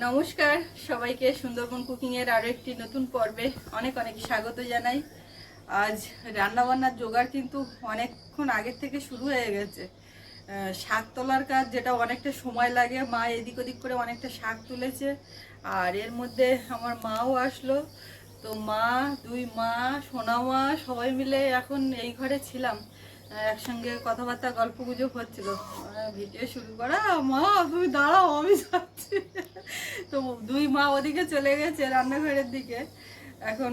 নমস্কার, সবাইকে সুন্দরবন কুকিং এর আরও একটি নতুন পর্বে অনেক অনেক স্বাগত জানাই। আজ রান্না বান্নার জোগাড় কিন্তু অনেকক্ষণ আগের থেকে শুরু হয়ে গেছে। শাক তোলার কাজ যেটা অনেকটা সময় লাগে, মা এদিক ওদিক করে অনেকটা শাক তুলেছে। আর এর মধ্যে আমার মাও আসলো। তো মা, দুই মা, সোনা মা সবাই মিলে এখন এই ঘরে ছিলাম। একসঙ্গে কথাবার্তা গল্প গুজব হচ্ছিল। আহ, ভিডিও শুরু করা মা তুমি দাঁড়াও আমি যাচ্ছি। তো দুই মা ওদিকে চলে গেছে রান্নাঘরের দিকে। এখন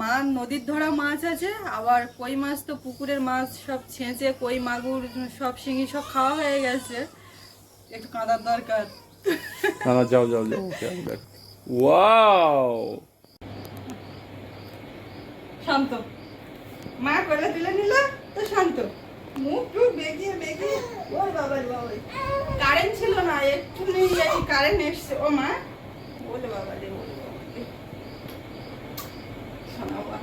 মা নদীর ধরা মাছ আছে আবার কই মাছ তো পুকুরের মাছ সব ছেঁচে কই মাগুর সব শিঙি সব খাওয়া হয়ে গেছে। একটু কাঁদার দরকার। না যাও যাও যাও। ওয়াও! শান্ত। মা তুলে নিল তো শান্ত। মুখ টুক ওই বাবা কারেন্ট ছিল না একটু নেই কারেন্ট এসছে। ও মা বলে বাবা রে বাবা রে। শোনা মা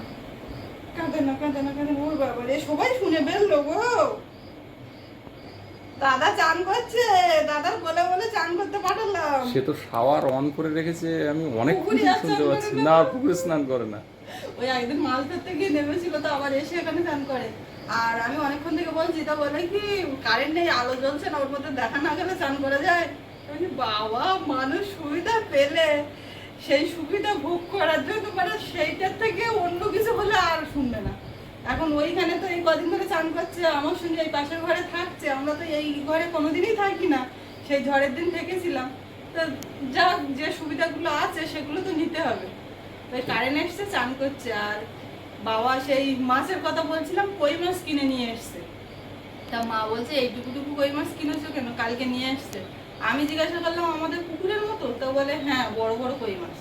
কাঁদে না কাঁদে না কাঁদে ওর বাবা রে। সবাই শুনে বেরলো গো। দাদা চান করছে দাদার বলে বলে চান করতে পাঠালাম। সে তো শাওয়ার অন করে রেখেছে আমি অনেক শুনতে পাচ্ছি না। পুকুরে স্নান করে না। ওই একদিন মাছ ধরতে গিয়ে নেমেছিল, তো আবার এসে এখানে চান করে। আর আমি অনেকক্ষণ থেকে বলছি, তা বলে কি কারেন্ট নেই, আলো জ্বলছে না, ওর মধ্যে দেখা না গেলে চান করা যায়? বাবা, মানুষ সুবিধা পেলে, সেই সুবিধা ভোগ করার জন্য মানে সেইটার থেকে অন্য কিছু হলে আর শুনবে না। এখন ওইখানে তো এই কদিন ধরে চান করছে, আমার সঙ্গে এই পাশের ঘরে থাকছে, আমরা তো এই ঘরে কোনোদিনই থাকি না, সেই ঝড়ের দিন থেকেছিলাম। তো যা যে সুবিধাগুলো আছে, সেগুলো তো নিতে হবে। ওই কারেন্ট এসছে চান করছে আর বাবা সেই মাছের কথা বলছিলাম কই মাছ কিনে নিয়ে এসছে। তা মা বলছে এইটুকুটুকু কই মাছ কিনেছো কেন? কালকে নিয়ে এসছে আমি জিজ্ঞাসা করলাম আমাদের পুকুরের মতো? তো বলে হ্যাঁ বড় বড় কই মাছ।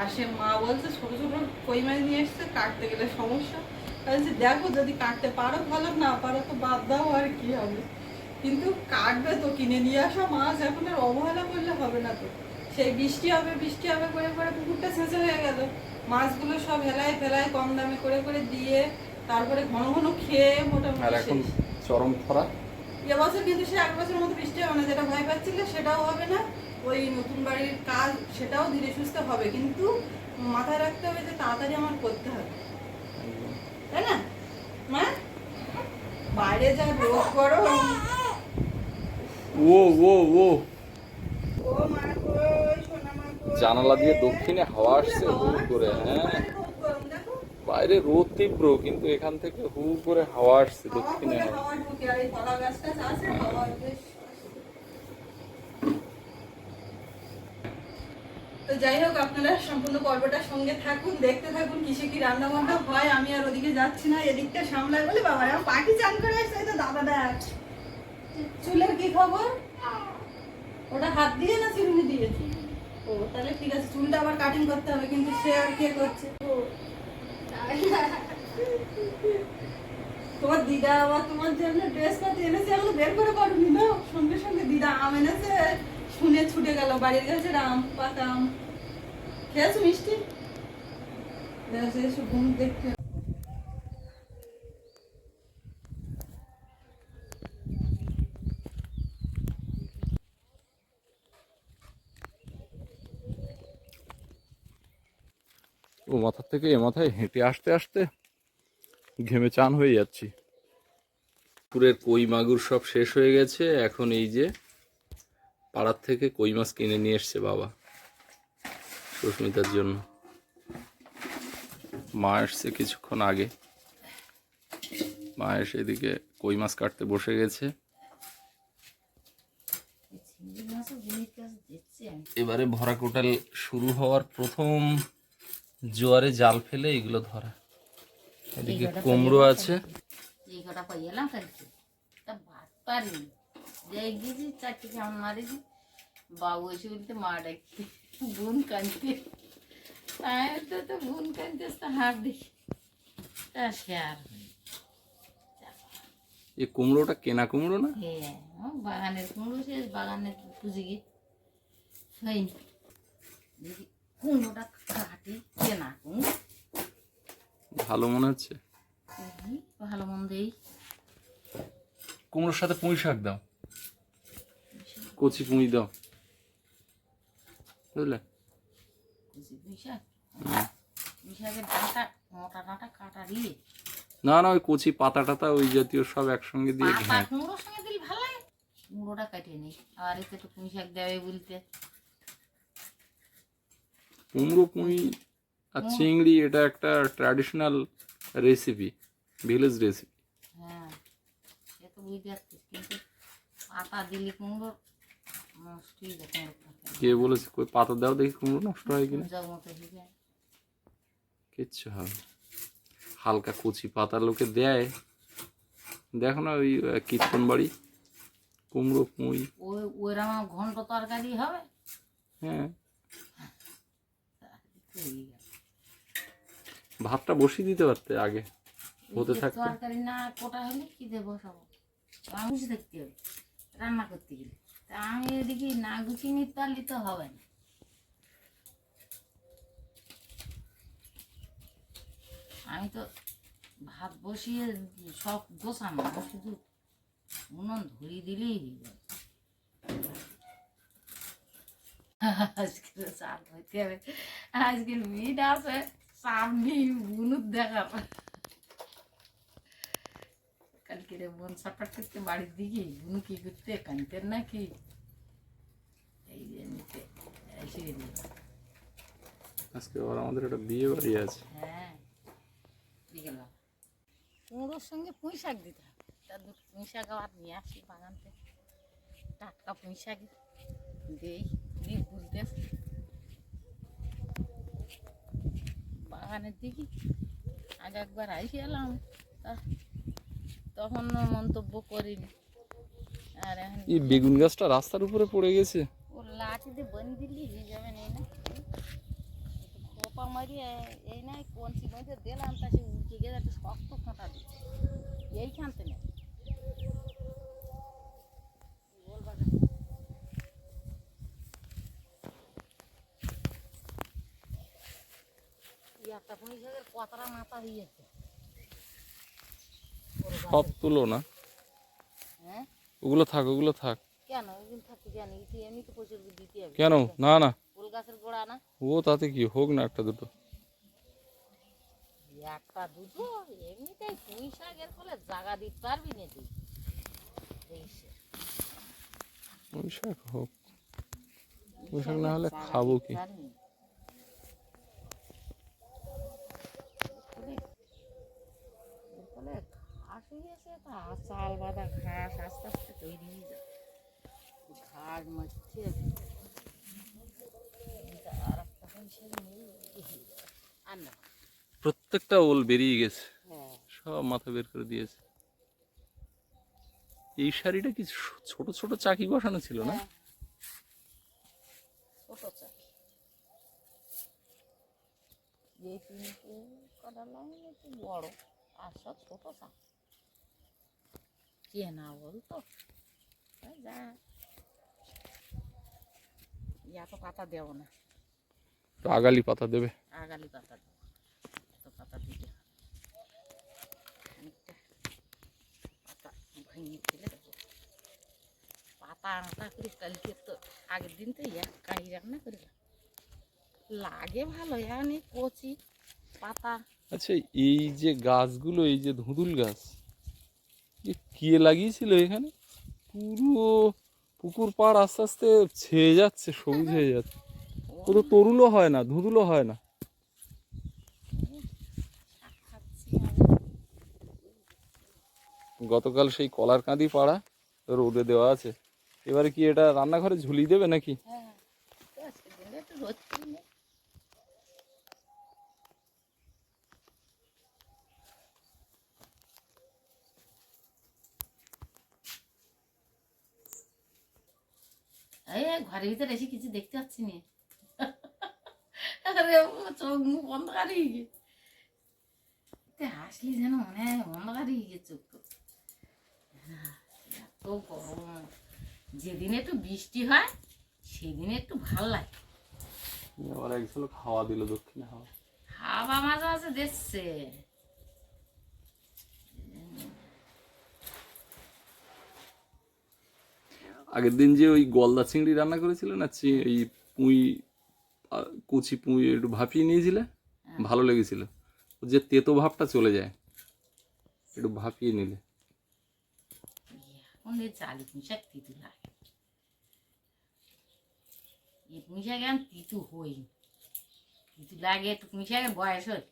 আর সে মা বলছে ছোট ছোট কই মাছ নিয়ে এসছে কাটতে গেলে সমস্যা। বলছি, দেখো যদি কাটতে পারো ভালো না পারো তো বাদ দাও আর কি হবে? কিন্তু কাটবে তো কিনে নিয়ে আসা মাছ এখন আর অবহেলা করলে হবে না তো। সেই বৃষ্টি হবে বৃষ্টি হবে করে করে পুকুরটা ছেঁচে হয়ে গেল। মাছগুলো সব হেলায় ফেলায় কম দামে করে করে দিয়ে তারপরে ঘন ঘন খেয়ে আর মোটামুটি এখন চরম খরা। এবছর কিন্তু সে এক বছরের মতো বৃষ্টি হবে না যেটা ভয় পাচ্ছিল সেটাও হবে না। ওই নতুন বাড়ির কাজ সেটাও ধীরে সুস্থ হবে কিন্তু মাথায় রাখতে হবে যে তাড়াতাড়ি আমার করতে হবে। তাই না? মা? বাইরে যা রোদ গরম। ও ও ও। ও মা। জানালা দিয়ে দক্ষিণে হাওয়া আসছে হু করে হ্যাঁ। বাইরে রোদ তীব্র কিন্তু এখান থেকে হু করে হাওয়া আসছে দক্ষিণে। তো যাই হোক আপনারা সম্পূর্ণ পর্বটার সঙ্গে থাকুন দেখতে থাকুন কিসে কি রান্না বান্না হয় আমি আর ওদিকে যাচ্ছি না এদিকটা সামলাই বলে বাবা আমার পাখি চান করে আসছে তো দাদা দেখ। চুলের কি খবর? ওটা হাত দিয়ে না চিরুনি দিয়ে? ও তাহলে ঠিক আছে চুলটা আবার কাটিং করতে হবে কিন্তু সে আর কে করছে? তোমার দিদা আবার তোমার জন্য ড্রেস পাতি এনেছে এগুলো বের করে পারবি না? সঙ্গে সঙ্গে দিদা আম এনেছে শুনে ছুটে গেল বাড়ির কাছে আম পাতাম। খেয়েছো মিষ্টি? ঘুম দেখতে ও মাথার থেকে এ মাথায় হেঁটে আসতে আসতে ঘেমে চান হয়ে যাচ্ছি। পুকুরের কই মাগুর সব শেষ হয়ে গেছে। এখন এই যে পাড়ার থেকে কই মাছ কিনে নিয়ে এসছে বাবা সুস্মিতার জন্য। মা এসছে কিছুক্ষণ আগে। মা এসে এদিকে কই মাছ কাটতে বসে গেছে। এবারে ভরা কোটাল শুরু হওয়ার প্রথম জোয়ারে জাল ফেলে এগুলো ধরা। এদিকে কুমড়ো আছে। বাবু এসে বলতে মা ডাকি বোন তো তো বোন কাঁদতে তো হাত দেখি। তা সে আর। এই কুমড়োটা কেনা কুমড়ো না? হ্যাঁ বাগানের কুমড়ো সে বাগানের পুজো গিয়ে হয়নি কুমড়োটা কাটে কেনা কুমড়ো ভালো মনে হচ্ছে? ভালো মন্দ এই কুমড়োর সাথে পুঁই শাক দাও। কচি পুঁই দাও। বুঝলে? পুঁই শাক? পুঁই শাকের মোটা ডাঁটা কাটা দিয়ে। না না ওই কচি পাতা টাতা ওই জাতীয় সব একসঙ্গে দিয়ে হ্যাঁ। কুমড়োর সঙ্গে দিলে ভালো লাগে। কুমড়োটা কাটিয়ে নেই আর এতে একটু পুঁই শাক দেবে বলতে। কুমড়ো পুঁই আর চিংড়ি এটা একটা ট্র্যাডিশনাল রেসিপি ভিলেজ রেসিপি হ্যাঁ সে তো বুঝতে পারছিস কিন্তু পাতা দিলে কুমড়ো নষ্টই যায় কে বলেছে কই পাতা দাও দেখি কুমড়ো নষ্ট হয় কিনা? হয়ে কিচ্ছু হবে হালকা কচি পাতা লোকে দেয়। দেখো না ওই কীর্তন বাড়ি কুমড়ো পুঁই। ওই ওইরকম ঘন্ট তরকারি হবে? হ্যাঁ হয়ে। ভাতটা বসিয়ে দিতে পারতে আগে হতে থাকতে। তরকারি না কোটা হলে কি দেবো সব আমি বুঝে দেখতে হবে রান্না করতে গেলে। তা আমি এদিকে না গুছিয়ে নিতে পারলে তো হবে না। আমি তো ভাত বসিয়ে সব গোছানো শুধু উনুন ধরিয়ে দিলেই হয়ে যায় আজকে তো চাপ হইতে হবে। আজকে মিট আছে চাপ নেই উনুর কালকে রে বোন সাপাট করতে বাড়ির দিকে বুনু কি করতে কানতেন নাকি? এই যে নিতে এসে আজকে আবার আমাদের একটা বিয়ে বাড়ি আছে। হ্যাঁ বিকেল কুমড়োর সঙ্গে পুঁই শাক দিতে হবে। তার দুটো পুঁই শাক আবার নিয়ে আসি বাগান থেকে টাটকা পুঁই শাক দেই দিয়ে বুঝতে বাগানের দিকে। আগে একবার আইসে এলাম। তখন মন্তব্য করিনি। আর এখন এই বেগুন গাছটা রাস্তার উপরে পড়ে গেছে। ও লাঠিতে বন দিলি যাবে না। এই না খোপা মারি এই নাই কোন মধ্যে দিলাম তা সে উঠে গেছে একটা শক্ত কাঁটা দিচ্ছে। এইখান থেকে একটা পুঁই শাকের কতটা মাথা হয়েছে সব তুলো না। হ্যাঁ? ওগুলো থাক ওগুলো থাক। কেন? ওইদিন থাকতে কেন? এটি এমনি তো প্রচুর দিতে হবে। কেন? না না। ফুল গাছের গোড়া না? ও তাতে কি? হোক না একটা দুটো। একটা দুটো? এমনিতেই পুঁই শাকের ফলে জাগা দিতে পারবি না তুই। ওই শাক হোক। ওই শাক না হলে খাব কি পারবি না। এর ফলে- এর ফলে ঘাস তা চাল বাঁধা ঘাস আস্তে আস্তে তৈরি হয়ে যায় ঘাস মারছে আর একটা পুঁই শাক নেই, এই যাবে। আর না প্রত্যেকটা ওল বেরিয়ে গেছে। হ্যাঁ। সব মাথা বের করে দিয়েছে। এই শাড়িটা কি ছোট ছোট চাকি বসানো ছিল না? হ্যাঁ। ছোট চাকি। বড় আর সব ছোট চাকি। চেনা বলতো? এই যা। এত পাতা দেবো না। তো আগালি পাতা দেবে। আগালি পাতা দেবো। এত পাতা দিতে পাতা ভেঙে ফেলে দেবো। পাতা আঁটা করে কালকে তো আগের দিন তো এক কাহি রান্না করিলাম লাগে ভালো এই কচি পাতা। আচ্ছা এই যে গাছগুলো এই যে ধুঁদুল গাছ এ কে লাগিয়েছিল এখানে? পুরো পুকুর পাড় আস্তে আস্তে ছেয়ে যাচ্ছে, সবুজ হয়ে যাচ্ছে। তো তরুলও হয় না ধুঁদুলও হয় না। গতকাল সেই কলার কাঁদি পাড়া রোদে দেওয়া আছে। এবারে কি এটা রান্নাঘরে ঝুলিয়ে দেবে নাকি? হ্যাঁ এই ঘরের ভিতরে এসে কিছু দেখতে পাচ্ছি না। চোখ মুখ অন্ধকার হয়ে গিয়ে। হাসলি যেন মনে হয় অন্ধকার হয়ে গিয়ে চোখ। তো এত গরম। যেদিন একটু বৃষ্টি হয় সেদিন একটু ভালো লাগে। আবার এক ঝলক হাওয়া দিল দক্ষিণে হাওয়া। হাওয়া মাঝে মাঝে দেখছে আগের দিন যে ওই গলদা চিংড়ি রান্না করেছিল না চি- এই পুঁই কুচি পুঁই একটু ভাপিয়ে নিয়েছিলে? ভালো লেগেছিল। যে তেতো ভাবটা চলে যায়। একটু ভাপিয়ে নিলে। তিতু লাগে। হই তিতু বয়স হয়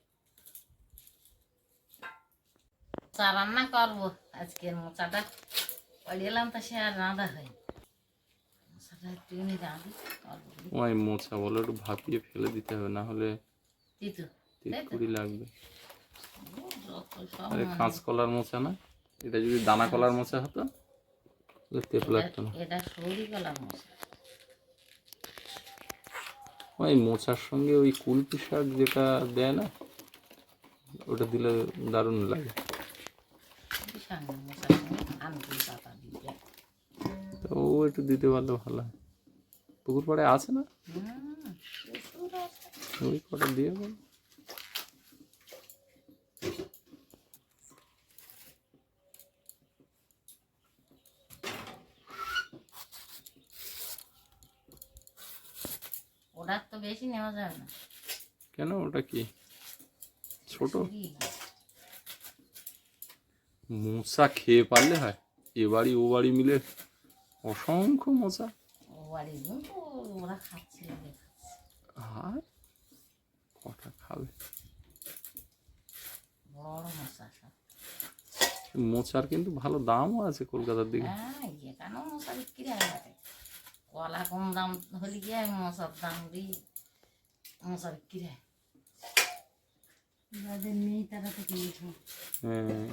চা রান্না করব। আজকের মোচাটা। পড়িয়েলাম তা সে আর রাঁধা হয় মশাটা একটু এনে রাঁধি করব ওই মোচা বলো। একটু ভাপিয়ে ফেলে দিতে হবে না হলে তিতকুড়ি লাগবে। আরে কাঁচকলার মোচা না? এটা যদি দানা কলার মোচা হতো তেতো লাগতো না। এটা সরি ওই মোচার সঙ্গে ওই কুলপি শাক যেটা দেয় না ওটা দিলে দারুণ লাগে। পাতা তো ও একটু দিতে পারলে ভালো হয়। পুকুর পাড়ে আছে না? ওই কটা দিয়ে বল। ওটার তো বেশি নেওয়া যাবে না। কেন? ওটা কি? ছোট? মোচা খেয়ে পারলে হয়? এ বাড়ি ও বাড়ি মিলে অসংখ্য মোচা ও বাড়ির ওরা খাচ্ছে লোকে খাচ্ছে। আর? কটা খাবে? মোচার কিন্তু ভালো দামও আছে কলকাতার দিকে। হ্যাঁ এখানেও মশা বিক্রি হয় কলা কম দাম হলে গিয়ে মশার দাম দিই? মশা বিক্রি হয়। যাদের নেই তারা তো কিনেছে। হ্যাঁ।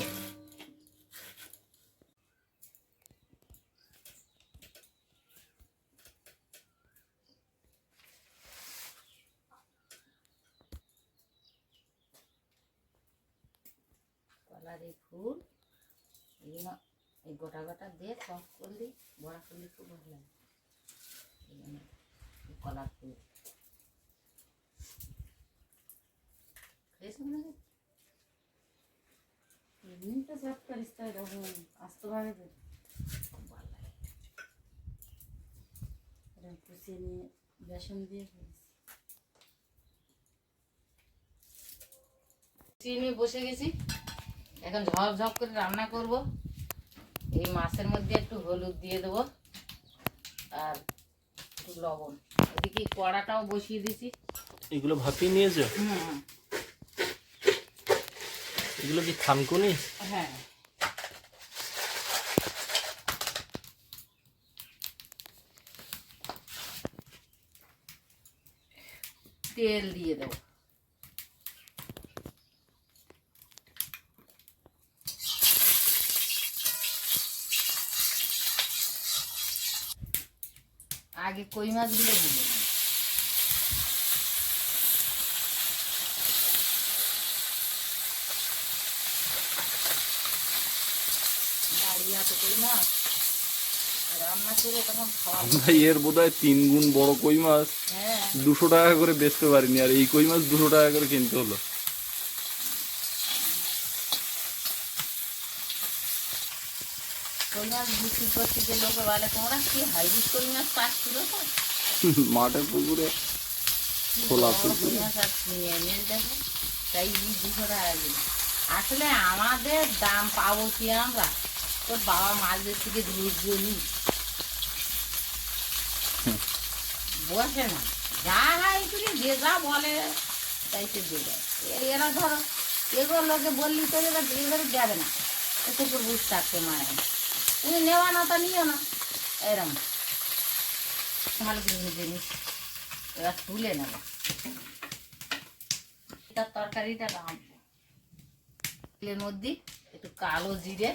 কলার এই ফুল এগুলো এই গোটা গোটা দিয়ে টক করলে বড়া করলে খুব ভালো লাগে। এই জন্য কলার ফুল। খেয়েছেন নাকি এমনি সব করিস তো এরকম আস্তে ভাবে তো খুব ভালো লাগে। এরকম কুচিয়ে নিয়ে বেসন দিয়ে চিনি বসে গেছি। এখন ঝপ ঝপ করে রান্না করব। এই মাছের মধ্যে একটু হলুদ দিয়ে দেবো আর একটু লবণ। এদিকে কড়াটাও বসিয়ে দিছি। এগুলো ভাপিয়ে নিয়েছো? হুম। এগুলো কি থানকুনি হ্যাঁ। তেল দিয়ে দেবো। আগে কই মাছগুলো ভুলে আমরা এর বোধ হয় তিন গুণ বড় কই মাছ? হ্যাঁ। দুশো টাকা করে বেচতে পারিনি আর এই কই মাছ দুশো টাকা করে কিনতে হলো। কই বিক্রি করতে যে লোকে বলে তোমরা কি হাইব্রিড কই মাছ পাচ্ছিল তো? মাঠের পুকুরে খোলা পুকুরে। দেখো তাই দুশো টাকা দিল আসলে আমাদের দাম পাবো কি আমরা? তোর বাবা মাছদের থেকে ধৈর্য নি বসে না। যা হয় তুমি যে যা বলে তাই সে এরা ধরো এগুলো লোকে বললি তো এবার এবারে যাবে না। এতে করে বুঝতে থাকতে মায়ের। তুমি নেওয়া না তা নিও না। এরম। ভালো করে জিনিস এবার তুলে নেব। এটার তরকারিটা রাঁধবো তেলের মধ্যে একটু কালো জিরে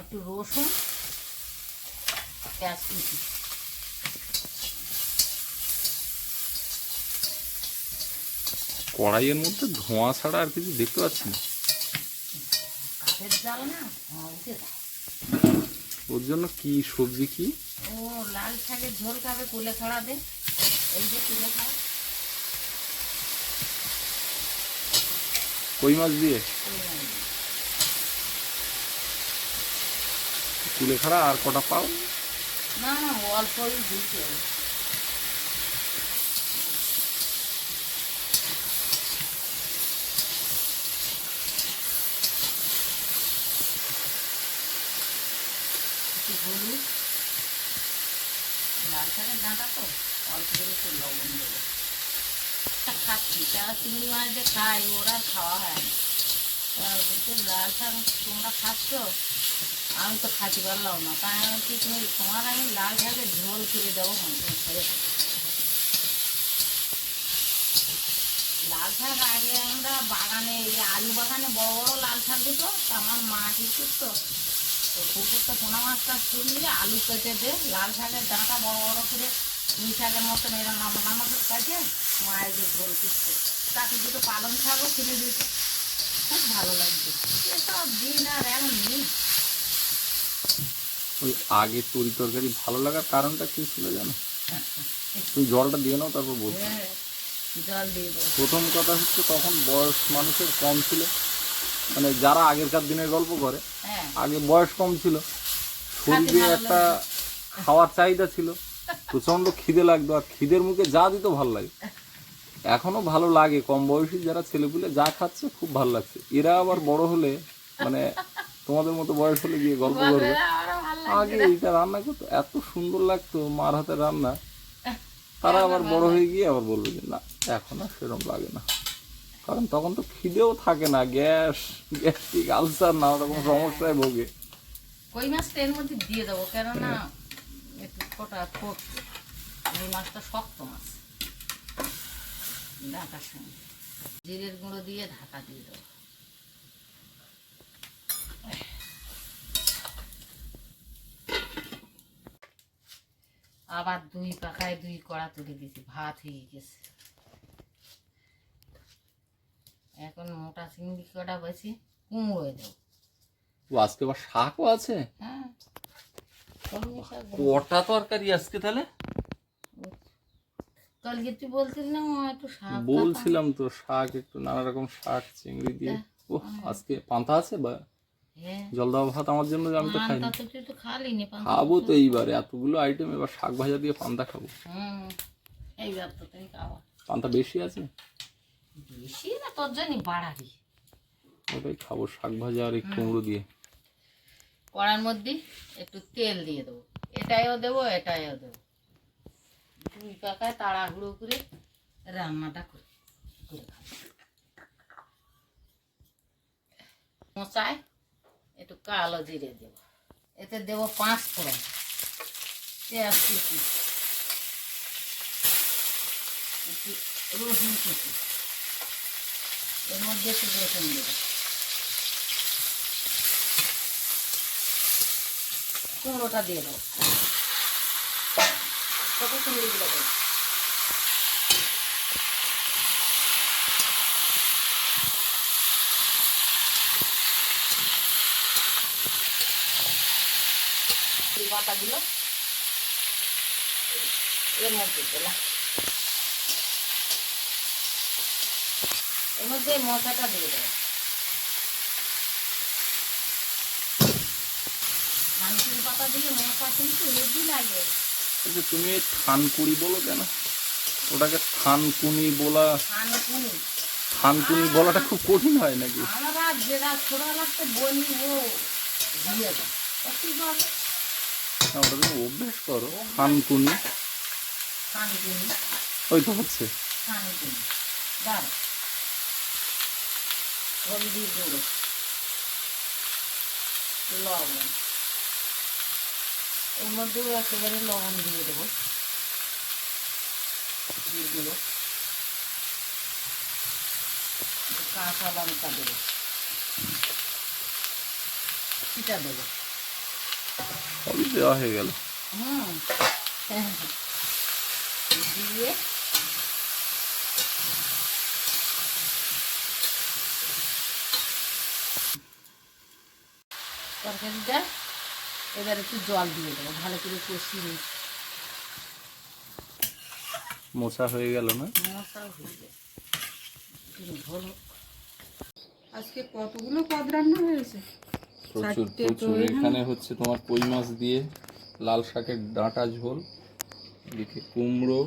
একটু রসুন পেঁয়াজ কুচি। কড়াইয়ের মধ্যে ধোঁয়া ছাড়া আর কিছু দেখতে পাচ্ছি না। কাঠের জাল না? হ্যাঁ, উঠে যায়। ওর জন্য কি সবজি কি? ও লাল শাকের ঝোল খাবে কুলে খাড়া দে। এই যে কুলে খাড়া কই মাছ দিয়ে? কুলেখাড়া আর কটা পাও? না না অল্পই দিতে হবে লাল শাকের ডাঁটা তো অল্প করে একটু লবণ দেবো তা খাচ্ছি যারা চিংড়ি মাছ দিয়ে খায় ওরা খাওয়া হয় না তা বলছে, লাল শাক তোমরা খাচ্ছ আমি তো খাতে পারলাম না তাই আমি বলছি, তুমি তোমার আমি লাল শাকের ঝোল ফিরে দেবো তুমি লাল শাক আগে আমরা বাগানে এই আলু বাগানে বড় বড় লাল শাক দিত আমার মা কি করতো তো পুকুরটা পোনা মাছ টাছ তুললে আলু কেটে দে লাল শাকের ডাঁটা বড় বড় করে পুঁই মতন এরকম নামা নামা কাটে মায়ের যে ঝোল পিসতে তাকে দুটো পালং শাকও কিনে দিত খুব ভালো লাগতো এসব দিন আর নেই। ওই আগে তরি তরকারি ভালো লাগার কারণটা কি ছিল জানো? তুমি জলটা দিয়ে নাও তারপর বলছো। হ্যাঁ, জল দিয়ে দেবো। প্রথম কথা হচ্ছে তখন বয়স মানুষের কম ছিল। মানে যারা আগেরকার দিনের গল্প করে হ্যাঁ। আগে বয়স কম ছিল। শরীরে একটা খাওয়ার চাহিদা ছিল। প্রচণ্ড খিদে লাগতো আর খিদের মুখে যা দিত ভালো লাগে। এখনও ভালো লাগে কম বয়সী যারা ছেলেপুলে যা খাচ্ছে খুব ভালো লাগছে। এরা আবার বড় হলে মানে তোমাদের মতো বয়স হলে গিয়ে গল্প করবে। আগে এইটা রান্না করতো এত সুন্দর লাগতো মার হাতের রান্না। তারা আবার বড় হয়ে গিয়ে আবার বলবে যে না এখন আর সেরকম লাগে না। কারণ তখন তো খিদেও থাকে না গ্যাস গ্যাস্ট্রিক আলসার না ওরকম সমস্যায় ভোগে। কই মাছটা এর মধ্যে দিয়ে দেবো? কেননা একটু ফোটা ফুটবে এই মাছটা শক্ত মাছ। ঢাকার সঙ্গে জিরের গুঁড়ো দিয়ে ঢাকা দিয়ে দেবো। আবার দুই পাখায় দুই কড়া তুলে দিয়েছি ভাত হয়ে গেছে। এখন মোটা চিংড়ি কটা বেশি কুমড়ো দেবো। ও আজকে আবার শাকও আছে? হ্যাঁ। কটা তরকারি আজকে তাহলে? কালকে তুই বলছিস না মা একটু শাক বলছিলাম তো শাক একটু নানা রকম শাক চিংড়ি দিয়ে। ও আজকে পান্তা আছে বা? হ্যাঁ। জল দেওয়া ভাত আমার জন্য আমি তো পান্তা খাব তো এইবারে এতগুলো আইটেম এবার শাক ভাজা দিয়ে পান্তা খাব। পান্তা বেশি আছে? বেশি না তোর জন্য বাড়াবি। ওটাই খাব শাক ভাজা আর এই কুমড়ো দিয়ে। কড়ার মধ্যে একটু তেল দিয়ে দেবো। এটাইও দেবো এটাইও দেবো। দুই পাকায় তাড়াহুড়ো করে রান্নাটা করে করে মোচায় একটু কালো জিরে দেবো। এতে দেবো পাঁচ ফোড়ন, পেঁয়াজ কুচি, একটু রসুন কুচি। এর মধ্যে একটু রসুন দেবো। কুমড়োটা দিয়ে দেবো। কত কুমড়োগুলো দেবো পাতাগুলো এর মধ্যে এর মধ্যে মশাটা দিয়ে দেবো। ধানকুড়ি পাতা দিয়ে মশা কিন্তু হেভি লাগে। যে তুমি এই থানকুড়ি বলো কেন? ওটাকে থানকুনি বলা থানকুনি? বলাটা খুব কঠিন হয় নাকি? ওটা তুমি অভ্যেস করো। থানকুনি। ওই তো হচ্ছে। লবণ। এর মধ্যেও একেবারে লবণ দিয়ে দেবো। দিয়ে দেবো কাঁচা লঙ্কা দেবো। এটা দেবো। দেওয়া হয়ে গেল। হুম। দিয়ে তরকারিটা এবার একটু জল দিয়ে দেবো ভালো করে কষিয়ে মোছা হয়ে গেল না? হয়ে আজকে কতগুলো পদ রান্না হয়েছে? প্রচুর প্রচুর। এখানে। এখানে হচ্ছে তোমার কই মাছ দিয়ে লাল শাকের ডাঁটা ঝোল এদিকে কুমড়ো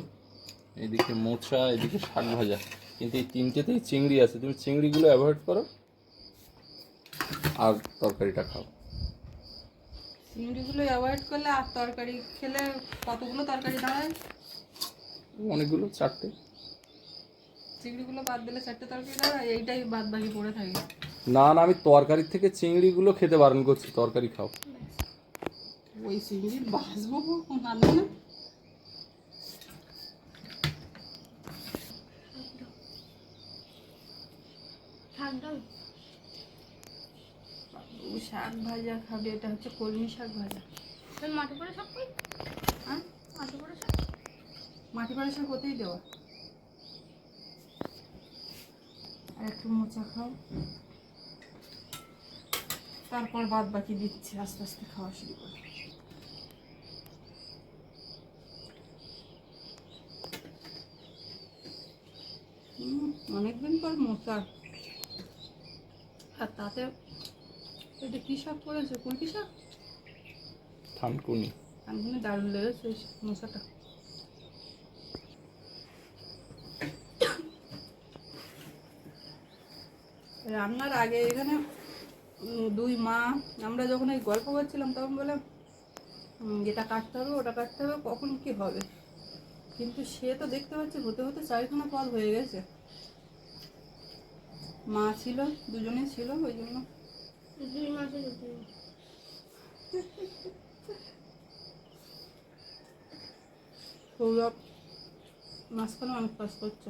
এদিকে মোচা এদিকে শাক ভাজা। কিন্তু এই তিনটেতেই চিংড়ি আছে। তুমি চিংড়িগুলো অ্যাভয়েড করো আর তরকারিটা খাও। চিংড়িগুলো অ্যাভয়েড করলে আর তরকারি খেলে কতগুলো তরকারি দাঁড়ায় অনেকগুলো চারটে। চিংড়িগুলো বাদ দিলে চারটে তরকারি দাঁড়ায় এইটাই বাদ বাকি পড়ে থাকে। না না আমি তরকারির থেকে চিংড়িগুলো খেতে বারণ করছি তরকারি খাও। ওই চিংড়ি বাঁচবো রান্না না। ও শাক ভাজা খাবে এটা হচ্ছে কলমি শাক ভাজা। মাটি পড়ে সব কই? হ্যাঁ? মাটি পড়ে সব মাটি পাড়া শাক হতেই দেওয়া। আর একটু মোচা খাও। তারপর বাদ বাকি দিচ্ছি আস্তে আস্তে খাওয়া শুরু করো। অনেকদিন পর মোচা। আর তাতে এটা কী শাক করেছে? কুলকি শাক? থানকুনি। আমি দারুণ লেগেছে মোচাটা রান্নার আগে এখানে দুই মা আমরা যখন এই গল্প করছিলাম তখন বলে এটা কাটতে হবে ওটা কাটতে হবে কখন কি হবে? কিন্তু সে তো দেখতে পাচ্ছে হতে হতে চারিখানা পদ হয়ে গেছে। মা ছিল দুজনে ছিল ওই জন্য দুই মাসে সৌরভ মাঝখানে অনেক কাজ করছে।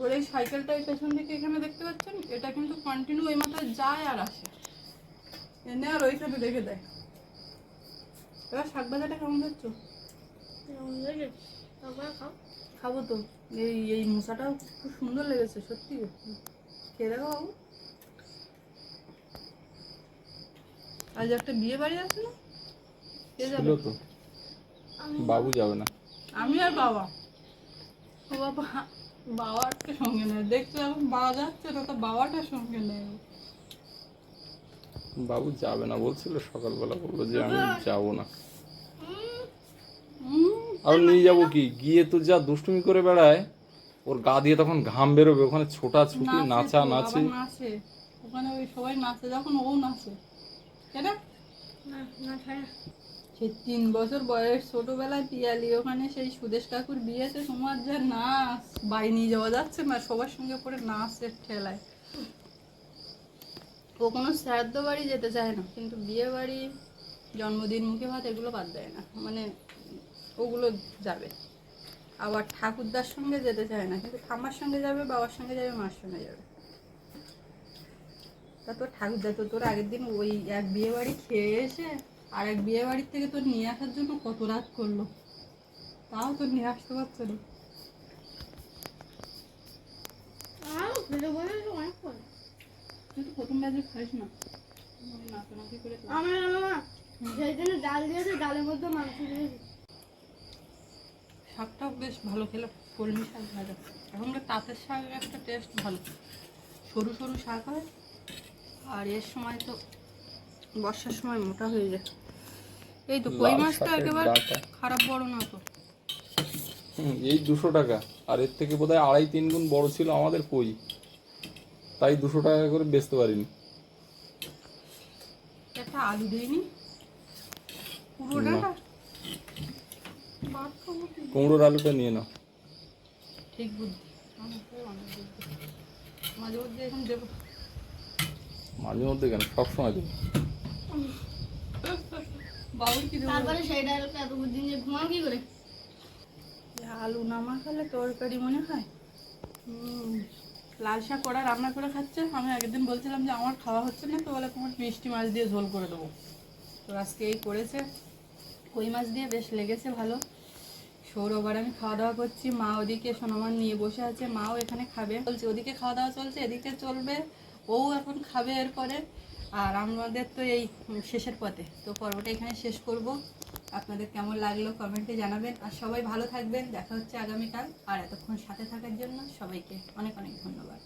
ওর এই সাইকেলটা এই পেছন দিকে এখানে দেখতে পাচ্ছেন? এটা কিন্তু কন্টিনিউ এই মাথায় যায় আর আসে। এনে আর ওই সাথে দেখে। দেয় এবার শাক ভাজাটা কেমন খাও। খাব তো। এই এই মশাটাও খুব সুন্দর লেগেছে সত্যি। খেয়ে দেখো আজ একটা বিয়ে বাড়ি আছে না? কে যাবে? তো। বাবু যাবে না। আমি আর বাবা। ও বাবা বাবাকে সঙ্গে নেয়? দেখছ এখন বাবা যাচ্ছে না তো বাবাটা সঙ্গে নেয়। বাবু যাবে না বলছিল সকালবেলা বলল যে আমি যাব না। হুম, আর নিয়ে যাব কি? গিয়ে তো যা দুষ্টুমি করে বেড়ায় ওর গা দিয়ে তখন ঘাম বেরোবে ওখানে ছোটা ছুটি নাচা নাচে ওখানে ওই সবাই নাচে যখন ও নাচে। না? সেই তিন বছর বয়স ছোটবেলায় পিয়ালি ওখানে সেই সুদেশ কাকুর বিয়েতে তোমার যা নাচ বাড়ি নিয়ে যাওয়া যাচ্ছে না সবার সঙ্গে পড়ে নাচের ঠেলায়। ও কোনো শ্রাদ্ধ বাড়ি যেতে চায় না কিন্তু বিয়ে বাড়ি জন্মদিন মুখে ভাত এগুলো বাদ দেয় না। মানে ওগুলো যাবে। আবার ঠাকুরদার সঙ্গে যেতে চায় না কিন্তু ঠাম্মার সঙ্গে যাবে বাবার সঙ্গে যাবে মার সঙ্গে যাবে। তা তোর ঠাকুরদা তো তোর আগের দিন ওই এক বিয়ে বাড়ি খেয়ে এসে আর এক বিয়ে বাড়ির থেকে তোর নিয়ে আসার জন্য কত রাত করল। তাও তোর নিয়ে আসতে পারছ না। আমার তুই তো প্রথম ব্যাচে খাইস না। নাচানাচি করে আমার সেই জন্য ডাল দিয়েছে ডালের মধ্যে মাংস দিয়েছে। শাকটাও বেশ ভালো খেলো কলমি শাক ভাজা। এখনকার তাঁতের শাক একটা টেস্ট ভালো। সরু সরু শাক হয় আর এর সময় তো বর্ষার সময় মোটা হয়ে যায়। এই তো কই মাছটা একেবারে খারাপ বড় না তো? এই দুশো টাকা। আর এর থেকে বোধহয় আড়াই তিন গুণ বড় ছিল আমাদের কই। তাই দুশো টাকা করে বেচতে পারিনি। একটা আলু দিইনি? পুরোটা? কুমড়োর আলুটা নিয়ে নাও। ঠিক বুদ্ধি। মাঝে মধ্যে এখন দেবো। মাঝে মধ্যে কেন? সবসময় দেবো। বাবুর কি দেবো? তারপরে সেই ডালটা এত দিন যে ঘুমাও কি করে? আলু না মাখালে তরকারি মনে হয়? হুম, লাল শাক ওরা রান্না করে খাচ্ছে। আমি আগের দিন বলছিলাম যে আমার খাওয়া হচ্ছে না তো বলে তোমার মিষ্টি মাছ দিয়ে ঝোল করে দেবো। তো আজকে এই করেছে। কই মাছ দিয়ে? বেশ লেগেছে ভালো। সৌরভ, আর আমি খাওয়া দাওয়া করছি। মা ওদিকে সোনামান নিয়ে বসে আছে, মাও এখানে খাবে। বলছে, ওদিকে খাওয়া দাওয়া চলছে, এদিকে চলবে। ও এখন খাবে এরপরে। আর আমাদের তো এই শেষের পথে। তো পর্বটা এখানে শেষ করব। আপনাদের কেমন লাগল কমেন্টে জানাবেন। আর সবাই ভালো থাকবেন। দেখা হচ্ছে আগামীকাল। আর এতক্ষণ সাথে থাকার জন্য সবাইকে অনেক অনেক ধন্যবাদ।